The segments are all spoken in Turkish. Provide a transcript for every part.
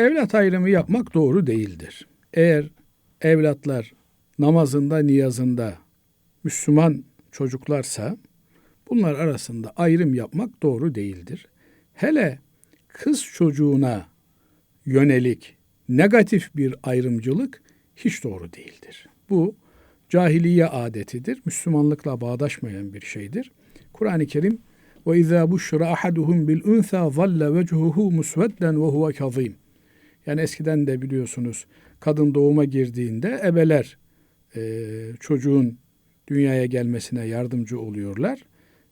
evlat ayrımı yapmak doğru değildir. Eğer evlatlar namazında, niyazında Müslüman çocuklarsa bunlar arasında ayrım yapmak doğru değildir. Hele kız çocuğuna yönelik negatif bir ayrımcılık hiç doğru değildir. Bu cahiliye adetidir. Müslümanlıkla bağdaşmayan bir şeydir. Kur'an-ı Kerim ve izâ buşra ahaduhum bil unsa zalle vechuhu musvedden. Yani eskiden de biliyorsunuz kadın doğuma girdiğinde ebeler e, çocuğun dünyaya gelmesine yardımcı oluyorlar.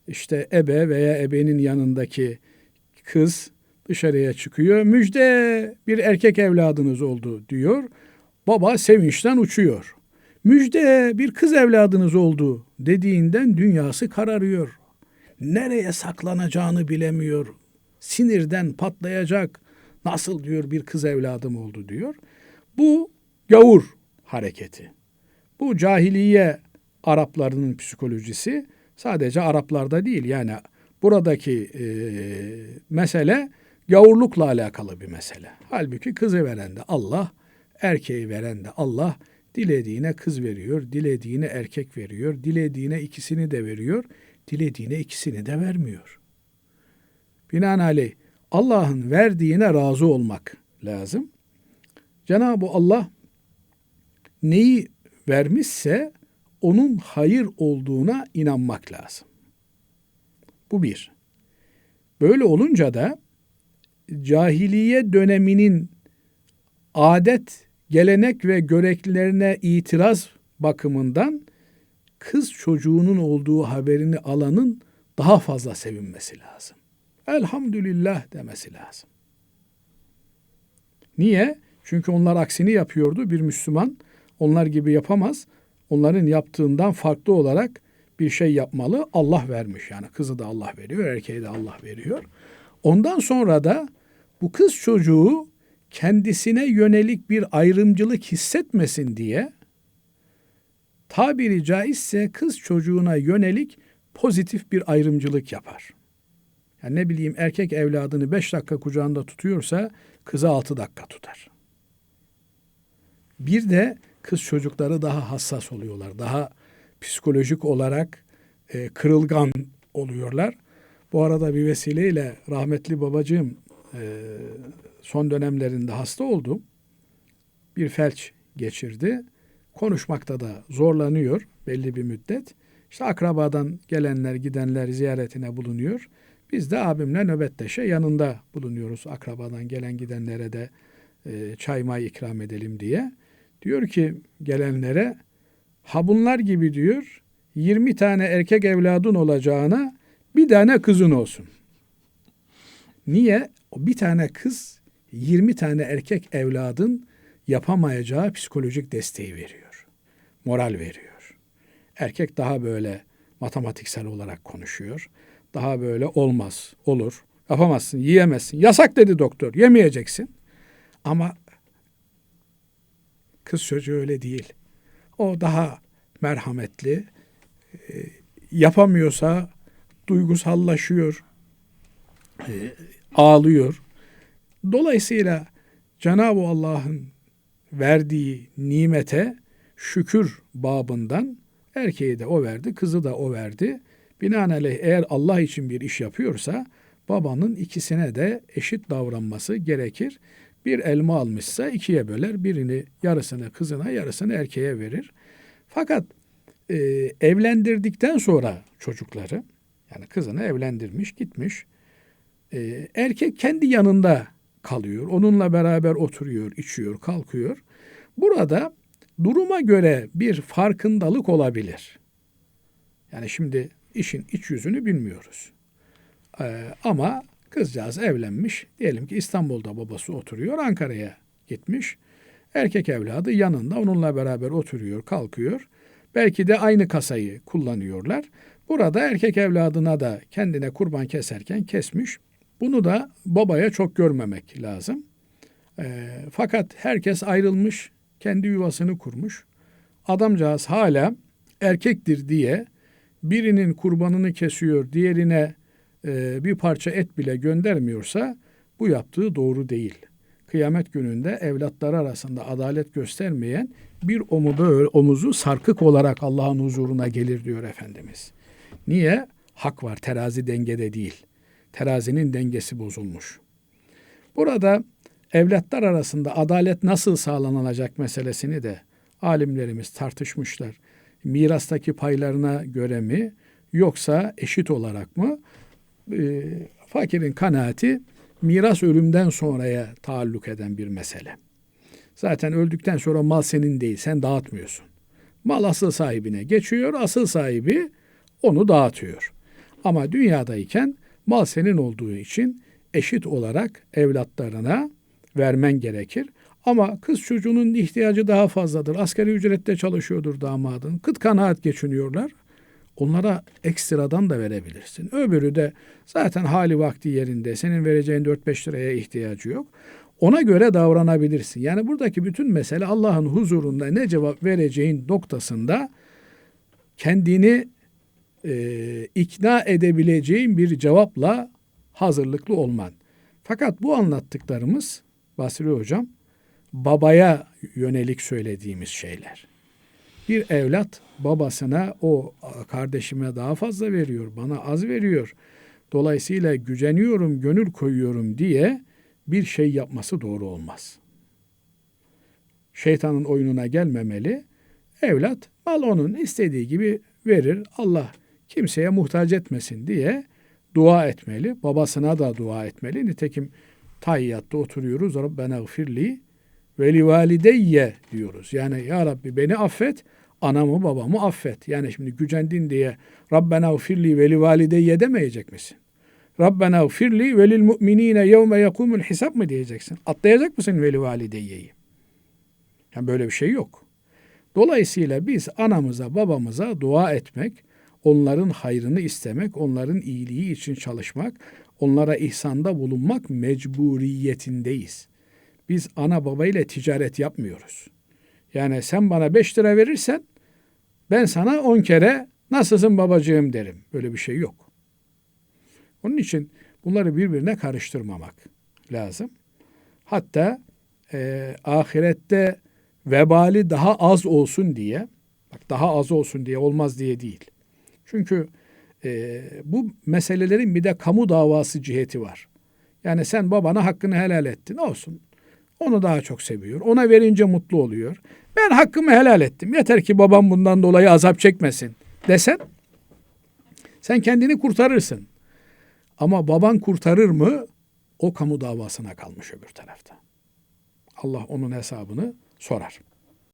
İşte ebe veya ebenin yanındaki kız dışarıya çıkıyor. Müjde bir erkek evladınız oldu diyor. Baba sevinçten uçuyor. Müjde bir kız evladınız oldu dediğinden dünyası kararıyor. Nereye saklanacağını bilemiyor. Sinirden patlayacak. Nasıl diyor bir kız evladım oldu diyor. Bu gavur hareketi. Bu cahiliye Araplarının psikolojisi sadece Araplarda değil yani buradaki e, mesele gavurlukla alakalı bir mesele. Halbuki kızı veren de Allah, erkeği veren de Allah, dilediğine kız veriyor, dilediğine erkek veriyor, dilediğine ikisini de veriyor, dilediğine ikisini de vermiyor. Binaenaleyh Allah'ın verdiğine razı olmak lazım. Cenab-ı Allah neyi vermişse onun hayır olduğuna inanmak lazım. Bu bir. Böyle olunca da cahiliye döneminin adet, gelenek ve göreklerine itiraz bakımından kız çocuğunun olduğu haberini alanın daha fazla sevinmesi lazım. Elhamdülillah demesi lazım. Niye? Çünkü onlar aksini yapıyordu. Bir Müslüman onlar gibi yapamaz. Onların yaptığından farklı olarak bir şey yapmalı. Allah vermiş yani kızı da Allah veriyor, erkeği de Allah veriyor. Ondan sonra da bu kız çocuğu kendisine yönelik bir ayrımcılık hissetmesin diye tabiri caizse kız çocuğuna yönelik pozitif bir ayrımcılık yapar. Yani ne bileyim erkek evladını beş dakika kucağında tutuyorsa kızı altı dakika tutar. Bir de kız çocukları daha hassas oluyorlar. Daha psikolojik olarak e, kırılgan oluyorlar. Bu arada bir vesileyle rahmetli babacığım e, son dönemlerinde hasta oldu. Bir felç geçirdi. Konuşmakta da zorlanıyor belli bir müddet. İşte akrabadan gelenler gidenler ziyaretine bulunuyor. Biz de abimle nöbetteşe yanında bulunuyoruz. Akrabadan gelen gidenlere de e, çay may ikram edelim diye. Diyor ki gelenlere ha bunlar gibi diyor 20 tane erkek evladın olacağına bir tane kızın olsun. Niye? O bir tane kız 20 tane erkek evladın yapamayacağı psikolojik desteği veriyor. Moral veriyor. Erkek daha böyle matematiksel olarak konuşuyor. Daha böyle olmaz, olur. Yapamazsın, yiyemezsin. Yasak dedi doktor, yemeyeceksin. Ama kız çocuğu öyle değil. O daha merhametli. E, yapamıyorsa duygusallaşıyor. E, ağlıyor. Dolayısıyla Cenab-ı Allah'ın verdiği nimete şükür babından erkeği de o verdi, kızı da o verdi. Binaenaleyh eğer Allah için bir iş yapıyorsa babanın ikisine de eşit davranması gerekir. Bir elma almışsa ikiye böler, birini yarısını kızına, yarısını erkeğe verir. Fakat e, evlendirdikten sonra çocukları, yani kızını evlendirmiş, gitmiş, e, erkek kendi yanında kalıyor. Onunla beraber oturuyor, içiyor, kalkıyor. Burada duruma göre bir farkındalık olabilir. Yani şimdi işin iç yüzünü bilmiyoruz. Ee, ama kızcağız evlenmiş. Diyelim ki İstanbul'da babası oturuyor, Ankara'ya gitmiş. Erkek evladı yanında onunla beraber oturuyor, kalkıyor. Belki de aynı kasayı kullanıyorlar. Burada erkek evladına da kendine kurban keserken kesmiş. Bunu da babaya çok görmemek lazım. E, fakat herkes ayrılmış, kendi yuvasını kurmuş. Adamcağız hala erkektir diye birinin kurbanını kesiyor, diğerine e, bir parça et bile göndermiyorsa bu yaptığı doğru değil. kıyamet gününde evlatları arasında adalet göstermeyen bir omu böyle omuzu sarkık olarak Allah'ın huzuruna gelir diyor Efendimiz. Niye? Hak var, terazi dengede değil. Terazinin dengesi bozulmuş. Burada evlatlar arasında adalet nasıl sağlanacak meselesini de alimlerimiz tartışmışlar. Mirastaki paylarına göre mi yoksa eşit olarak mı? E, fakirin kanaati miras ölümden sonraya taalluk eden bir mesele. Zaten öldükten sonra mal senin değil, sen dağıtmıyorsun. Mal asıl sahibine geçiyor, asıl sahibi onu dağıtıyor. Ama dünyadayken mal senin olduğu için eşit olarak evlatlarına vermen gerekir. Ama kız çocuğunun ihtiyacı daha fazladır. Asgari ücrette çalışıyordur damadın. Kıt kanaat geçiniyorlar. Onlara ekstradan da verebilirsin. Öbürü de zaten hali vakti yerinde. Senin vereceğin 4-5 liraya ihtiyacı yok. Ona göre davranabilirsin. Yani buradaki bütün mesele Allah'ın huzurunda ne cevap vereceğin noktasında kendini e, ikna edebileceğin bir cevapla hazırlıklı olman. Fakat bu anlattıklarımız Basri Hocam babaya yönelik söylediğimiz şeyler. Bir evlat babasına o kardeşime daha fazla veriyor, bana az veriyor. Dolayısıyla güceniyorum, gönül koyuyorum diye bir şey yapması doğru olmaz. Şeytanın oyununa gelmemeli. Evlat mal onun istediği gibi verir. Allah kimseye muhtaç etmesin diye dua etmeli. Babasına da dua etmeli. Nitekim tayyatta oturuyoruz. Rabbena gfirli ve li valideyye diyoruz. Yani ya Rabbi beni affet, anamı babamı affet. Yani şimdi gücendin diye Rabbena gfirli ve li valideyye demeyecek misin? Rabbena gfirli ve lil mu'minine yevme yekumul hisab mı diyeceksin? Atlayacak mısın veli valideyyeyi? Yani böyle bir şey yok. Dolayısıyla biz anamıza, babamıza dua etmek, onların hayrını istemek, onların iyiliği için çalışmak, onlara ihsanda bulunmak mecburiyetindeyiz. Biz ana baba ile ticaret yapmıyoruz. Yani sen bana beş lira verirsen ben sana on kere nasılsın babacığım derim. Böyle bir şey yok. Onun için bunları birbirine karıştırmamak lazım. Hatta e, ahirette vebali daha az olsun diye, bak daha az olsun diye olmaz diye değil. Çünkü e, bu meselelerin bir de kamu davası ciheti var. Yani sen babana hakkını helal ettin olsun. Onu daha çok seviyor. Ona verince mutlu oluyor. Ben hakkımı helal ettim. Yeter ki babam bundan dolayı azap çekmesin desen sen kendini kurtarırsın. Ama baban kurtarır mı? O kamu davasına kalmış öbür tarafta. Allah onun hesabını sorar.